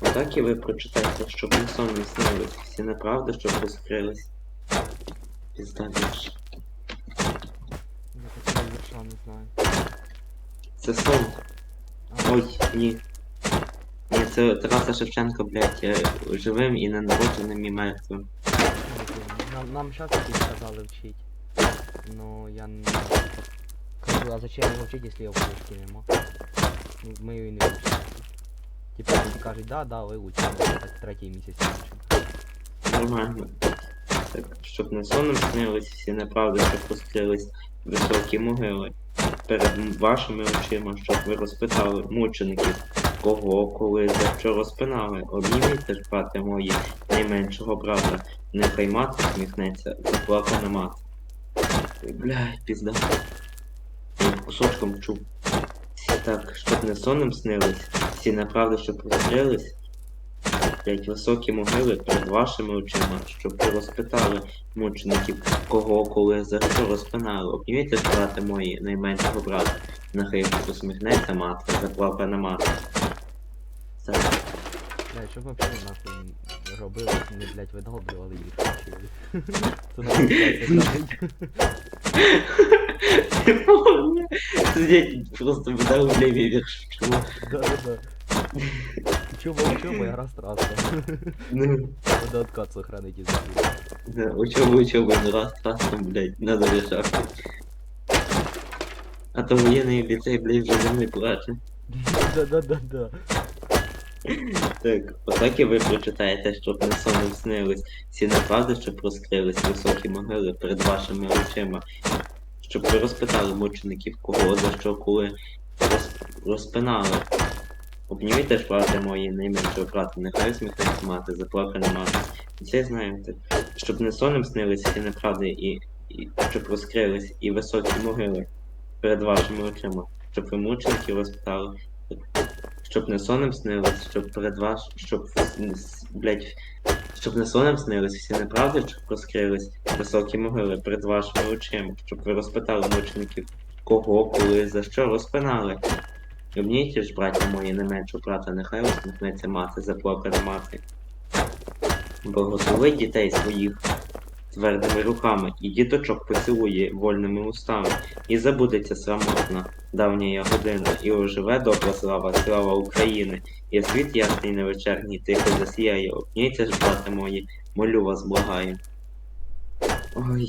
Отак і ви прочитайте, щоб не сон не снились. Всі неправди, щоб розкрились. Пізда більше. Я такого вірша не знаю. Це сон. А, Ой, ні. Ні, це Тараса Шевченка, блядь, живим і ненародженим і мертвим. Нам, нам сейчас такие сказали вчить. Но я не... Кажу, а зачем его вчить, если его в книжке нема? Ну, Ми її не вчимо. Типа, вони кажуть, да, да, ви учимо, так третій місяць не вчимо. Нормально. Так, щоб не соном снились, всі неправди, щоб розкрились високі могили. Перед вашими очима, щоб ви розпитали мучеників, кого, коли, за що розпинали. Обнімійте ж, брате мої, найменшого брата. Нехай мати сміхнеться, заплакана мати. Блядь, пізда. Кусочком чув. Так, щоб не сонним снились, всі неправди, щоб розкрились. Блять, високі могили перед вашими очима, щоб ви розпитали мучеників, кого, коли, за що розпинали. Обніміте ж, брати мої, найменшого брата. Нехай усміхнеться мати, заплакана мати. Так, Блядь, що б вообще нахуй робили, як ми, блядь, видовбували їх. Це називається зробить. Сидять просто видавлює вірш. Чому? Да-да-да. Чуба, чуба, игра страстная. Ну, Надо откат сохранить из да, учоба, ну раз, там, блядь, надо решать. А то воєнний ліцей, блядь, вже не плаче. Да-да-да-да. Так, і ви прочитаєте, щоб не сонним снились. Всі неправди, щоб розкрились високі могили перед вашими очима. Щоб ви розпитали мучеників, кого, за що, коли роз... розпинали. Обніміте ж брати мої найменшого брата, нехай усміхнеться мати, заплакана мати. І це знаєте. Щоб не сонним снились всі неправди, і, і щоб розкрились і високі могили перед вашими очима. Щоб ви мучеників розпитали. Щоб не сонним снилось, щоб перед ваш, щоб блять, щоб не сонним снилось, всі неправди, щоб розкрились високі могили перед вашими очима, щоб ви розпитали мучеників, кого, коли, за що розпинали. Обнійте ж, браття мої, не менше брата, нехай усміхнеться мати, заплакана мати. Благослови дітей своїх твердими руками, і діточок поцілує вольними устами, і забудеться срамотна давня година, і оживе добра слава, слава України, і світ ясний невечерній тихо засіяє, обніться ж, брате мої, молю вас, благаю. Ой.